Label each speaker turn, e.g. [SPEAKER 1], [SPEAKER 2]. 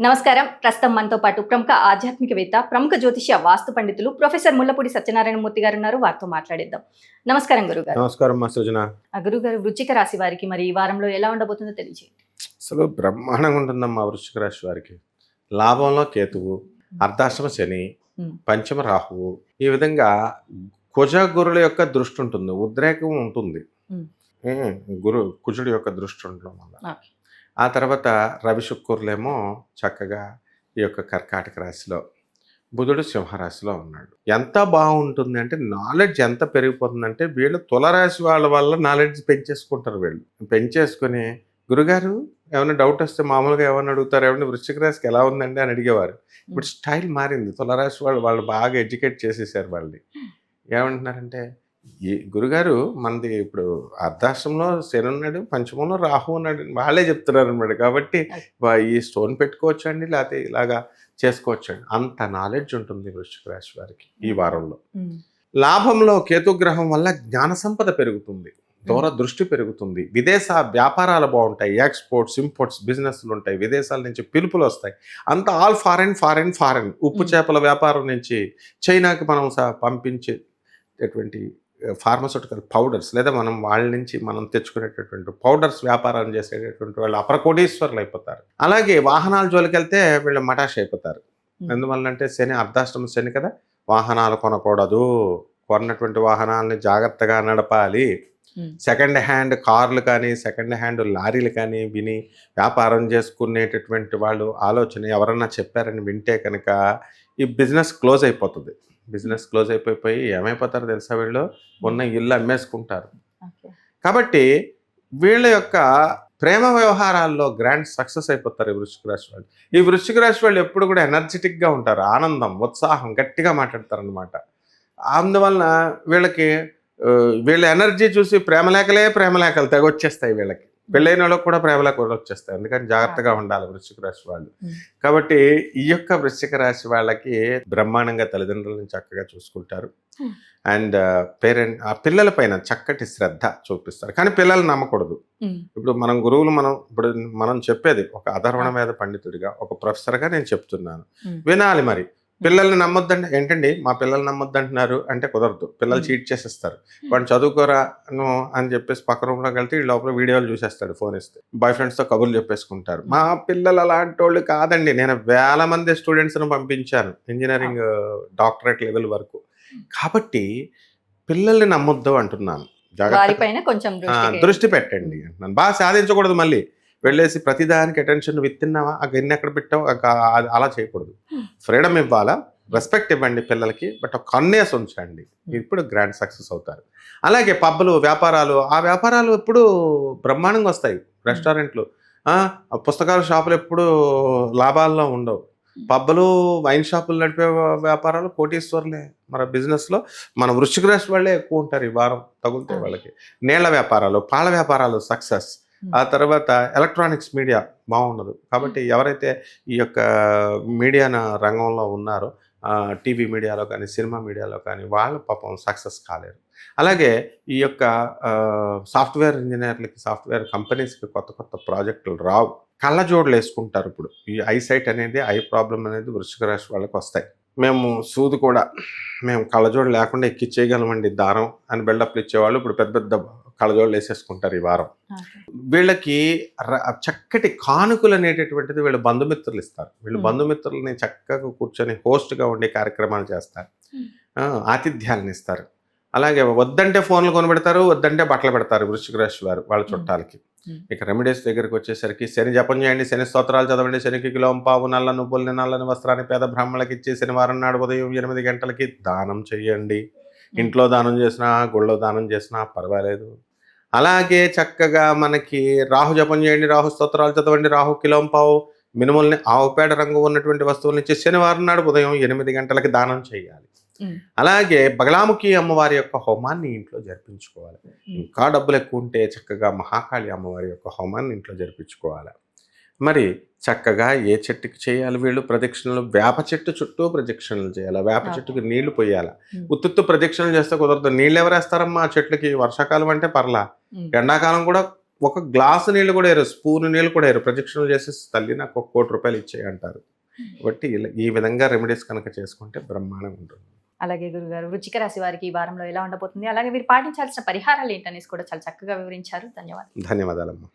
[SPEAKER 1] నమస్కారం. ప్రస్తుతం మనతో పాటు ప్రముఖ ఆధ్యాత్మికవేత్త ప్రముఖ జ్యోతిష్య వాస్తు పండితులు ప్రొఫెసర్ ముల్లపూడి సత్యనారాయణ మూర్తి గారు ఉన్నారు. వారితో మాట్లాడేద్దాం. నమస్కారం గురుగారు.
[SPEAKER 2] నమస్కారం మా సృజన
[SPEAKER 1] గురుగారు వృచ్చిక రాశి వారికి మరి ఈ వారంలో ఎలా ఉండబోతుందో తెలియజేయండి.
[SPEAKER 2] అసలు బ్రహ్మాండంగా ఉంటుందమ్మా వృశ్చిక రాశి వారికి. లాభంలో కేతువు అర్ధాశ్రమ శని. పంచమ రాహువు. ఈ విధంగా కుజ గురుల యొక్క దృష్టి ఉంటుంది ఉద్రేకం ఉంటుంది. గురు కుజుడి యొక్క దృష్టి ఉండడం వల్ల. ఆ తర్వాత రవి శుక్రులేమో చక్కగా ఈ యొక్క కర్కాటక రాశిలో బుధుడు సింహరాశిలో ఉన్నాడు. ఎంత బాగుంటుంది అంటే నాలెడ్జ్ ఎంత పెరిగిపోతుందంటే వీళ్ళు తులరాశి వాళ్ళ వల్ల నాలెడ్జ్ పెంచేసుకుంటారు వీళ్ళు. పెంచేసుకుని గురుగారు ఏమైనా డౌట్ వస్తే మామూలుగా ఏమైనా అడుగుతారు? ఏమైనా వృశ్చిక రాశికి ఎలా ఉందండి? అని అడిగేవారు. ఇప్పుడు స్టైల్ మారింది. తులరాశి వాళ్ళు వాళ్ళు బాగా ఎడ్యుకేట్ చేసేసారు వాళ్ళని. ఏమంటున్నారంటే ఈ గురుగారు మనది ఇప్పుడు అర్ధాశ్రంలో శని ఉన్నాడు పంచమంలో రాహు ఉన్నాడు. వాళ్ళే చెప్తున్నారు అనమాట కాబట్టి ఈ స్టోన్ పెట్టుకోవచ్చు అండి లేకపోతే ఇలాగా చేసుకోవచ్చు అండి అంత నాలెడ్జ్ ఉంటుంది వృశ్చిక రాశి వారికి ఈ వారంలో. లాభంలో కేతుగ్రహం వల్ల జ్ఞాన సంపద పెరుగుతుంది దూర దృష్టి పెరుగుతుంది. విదేశ వ్యాపారాలు బాగుంటాయి ఎక్స్పోర్ట్స్ ఇంపోర్ట్స్ బిజినెస్లు ఉంటాయి విదేశాల నుంచి పిలుపులు వస్తాయి. అంత ఆల్ ఫారెన్ ఫారెన్ ఫారెన్. ఉప్పు. చేపల వ్యాపారం నుంచి చైనాకి మనం పంపించేటటువంటి ఫార్మస్యూటికల్ పౌడర్స్ లేదా మనం వాళ్ళ నుంచి మనం తెచ్చుకునేటటువంటి పౌడర్స్ వ్యాపారం చేసేటటువంటి వాళ్ళు అపరకోటీశ్వరులు అయిపోతారు. అలాగే వాహనాల జోలికి వెళ్తే వీళ్ళు మటాష్ అయిపోతారు. ఎందువల్లంటే శని అర్ధాష్టమ శని కదా వాహనాలు కొనకూడదు. కొన్నటువంటి వాహనాలని జాగ్రత్తగా నడపాలి. సెకండ్ హ్యాండ్ కార్లు కానీ సెకండ్ హ్యాండ్ లారీలు కానీ విని వ్యాపారం చేసుకునేటటువంటి వాళ్ళు ఆలోచన ఎవరన్నా చెప్పారని వింటే కనుక ఈ బిజినెస్ క్లోజ్ అయిపోతుంది. బిజినెస్ క్లోజ్ అయిపోయి ఏమైపోతారో తెలుసా వీళ్ళు? ఉన్న ఇల్లు అమ్మేసుకుంటారు. కాబట్టి వీళ్ళ యొక్క ప్రేమ వ్యవహారాల్లో గ్రాండ్ సక్సెస్ అయిపోతారు ఈ వృశ్చిక రాశి వాళ్ళు. ఈ వృశ్చిక రాశి వాళ్ళు ఎప్పుడు కూడా ఎనర్జెటిక్గా ఉంటారు. ఆనందం ఉత్సాహం గట్టిగా మాట్లాడతారు అనమాట అందువలన వీళ్ళకి వీళ్ళ ఎనర్జీ చూసి ప్రేమలేఖలే ప్రేమలేఖలు తెగొచ్చేస్తాయి వీళ్ళకి. పెళ్ళైన వాళ్ళకి కూడా ప్రేమలేఖలు వచ్చేస్తాయి. అందుకని జాగ్రత్తగా ఉండాలి వృశ్చిక రాశి వాళ్ళు. కాబట్టి ఈ యొక్క వృశ్చిక రాశి వాళ్ళకి బ్రహ్మాండంగా తల్లిదండ్రులను చక్కగా చూసుకుంటారు. అండ్ పేరెంట్ ఆ పిల్లల పైన చక్కటి శ్రద్ధ చూపిస్తారు. కానీ పిల్లలు నమ్మకూడదు. ఇప్పుడు మనం గురువులు మనం ఇప్పుడు మనం చెప్పేది ఒక అధర్వణ మీద పండితుడిగా ఒక ప్రొఫెసర్గా నేను చెప్తున్నాను. వినాలి మరి. పిల్లల్ని నమ్మొద్దంటే ఏంటండి? మా పిల్లల్ని నమ్మొద్దంటున్నారు అంటే కుదరదు. పిల్లలు. చీట్ చేసేస్తారు. వాడు చదువుకోరా అని చెప్పేసి పక్క రూమ్లోకి వెళ్తే ఈ లోపల వీడియోలు చూసేస్తాడు ఫోన్ ఇస్తే. బాయ్ ఫ్రెండ్స్తో కబుర్లు చెప్పేసుకుంటారు. మా పిల్లలు అలాంటి వాళ్ళు కాదండి. నేను వేల మంది స్టూడెంట్స్ను పంపించాను. ఇంజనీరింగ్ డాక్టరేట్ లెవెల్ వరకు. కాబట్టి పిల్లల్ని నమ్మొద్దు అంటున్నాను. జాగ్రత్త
[SPEAKER 1] కొంచెం దృష్టి
[SPEAKER 2] పెట్టండి. అంటున్నాను బాగా సాధించకూడదు మళ్ళీ. వెళ్ళేసి ప్రతిదానికి అటెన్షన్ విత్తిన్నావా ఆ గిన్నె ఎక్కడ పెట్టావు? అలా చేయకూడదు. ఫ్రీడమ్ ఇవ్వాలా? రెస్పెక్ట్ ఇవ్వండి పిల్లలకి బట్ ఒక కన్నేసి ఉంచండి. ఇప్పుడు గ్రాండ్ సక్సెస్ అవుతారు. అలాగే పబ్బులు వ్యాపారాలు ఆ వ్యాపారాలు ఎప్పుడు బ్రహ్మాండంగా వస్తాయి. రెస్టారెంట్లు పుస్తకాల షాపులు ఎప్పుడు లాభాల్లో ఉండవు. పబ్బులు వైన్ షాపులు నడిపే వ్యాపారాలు కోటీశ్వర్లే. మన బిజినెస్లో మన వృశ్చిక రాశి వాళ్ళే ఎక్కువ ఉంటారు ఈ వారం తగులుతాయి వాళ్ళకి. నీళ్ళ వ్యాపారాలు పాల వ్యాపారాలు సక్సెస్ ఆ తర్వాత ఎలక్ట్రానిక్స్ మీడియా బాగుండదు. కాబట్టి ఎవరైతే ఈ యొక్క మీడియా రంగంలో ఉన్నారో టీవీ మీడియాలో కానీ సినిమా మీడియాలో కానీ వాళ్ళు పాపం సక్సెస్ కాలేరు. అలాగే ఈ యొక్క సాఫ్ట్వేర్ ఇంజనీర్లకి సాఫ్ట్వేర్ కంపెనీస్కి కొత్త కొత్త ప్రాజెక్టులు రావు. కళ్ళజోడులు వేసుకుంటారు ఇప్పుడు. ఈ ఐసైట్ అనేది ఐ ప్రాబ్లం అనేది వృశ్చిక రాశి వాళ్ళకి వస్తాయి మేము సూది కూడా మేము కళ్ళజోడు లేకుండా ఎక్కిచ్చేయగలమండి దారం అని బిల్డప్లు ఇచ్చేవాళ్ళు. ఇప్పుడు పెద్ద పెద్ద కళ్ళజోడులు వేసేసుకుంటారు ఈ వారం. వీళ్ళకి చక్కటి కానుకలు అనేటటువంటిది వీళ్ళ బంధుమిత్రులు ఇస్తారు. వీళ్ళు. బంధుమిత్రులని చక్కగా కూర్చొని హోస్ట్గా ఉండే కార్యక్రమాలు చేస్తారు. ఆతిథ్యాలను ఇస్తారు. అలాగే వద్దంటే ఫోన్లు కొనిపెడతారు వద్దంటే బట్టలు పెడతారు వృశ్చిక రాశి వారు వాళ్ళ చుట్టాలకి. ఇక రెమెడీస్ దగ్గరికి వచ్చేసరికి శని జపం చేయండి శని స్తోత్రాలు చదవండి శనికి కిలోం పావు నల్ల నువ్వుల్ని నల్లని వస్త్రాన్ని పేద బ్రాహ్మణులకి ఇచ్చి శనివారం నాడు ఉదయం ఎనిమిది గంటలకి దానం చేయండి ఇంట్లో దానం చేసినా గుళ్ళో దానం చేసినా పర్వాలేదు. అలాగే చక్కగా మనకి రాహు జపం చేయండి రాహు స్తోత్రాలు చదవండి రాహు కిలోం పావు మినుముల్ని ఆవుపేడ రంగు ఉన్నటువంటి వస్తువుల్ని ఇచ్చి శనివారం నాడు ఉదయం ఎనిమిది గంటలకి దానం చేయాలి అలాగే బగలాముఖి అమ్మవారి యొక్క హోమాన్ని ఇంట్లో జరిపించుకోవాలి. ఇంకా డబ్బులు ఎక్కువ ఉంటే చక్కగా మహాకాళి అమ్మవారి యొక్క హోమాన్ని ఇంట్లో జరిపించుకోవాలి. మరి చక్కగా ఏ చెట్టుకి చేయాలి వీళ్ళు ప్రదక్షిణలు? వేప చెట్టు చుట్టూ ప్రదక్షిణలు చేయాలి. వేప. చెట్టుకి నీళ్ళు పోయాలి. ఉత్తుత్తు ప్రదక్షిణలు చేస్తే కుదరదు. నీళ్ళు ఎవరేస్తారమ్మా ఆ చెట్లకి? వర్షాకాలం అంటే పర్లా. ఎండాకాలం కూడా ఒక గ్లాసు నీళ్ళు కూడా వేరు స్పూన్ నీళ్ళు కూడా వేరు ప్రదక్షిణలు చేసి తల్లి నాకు ఒక కోటి రూపాయలు ఇచ్చేయి అంటారు. కాబట్టి ఇలా- ఈ విధంగా రెమెడీస్ కనుక చేసుకుంటే బ్రహ్మాండంగా ఉంటుంది.
[SPEAKER 1] అలాగే గురుగారు వృచ్చిక రాశి వారికి ఈ వారంలో ఎలా ఉండబోతుంది? అలాగే వీరు పాటించాల్సిన పరిహారాలు ఏంటనేసి కూడా చాలా చక్కగా వివరించారు. ధన్యవాదాలు.
[SPEAKER 2] ధన్యవాదాలమ్మా.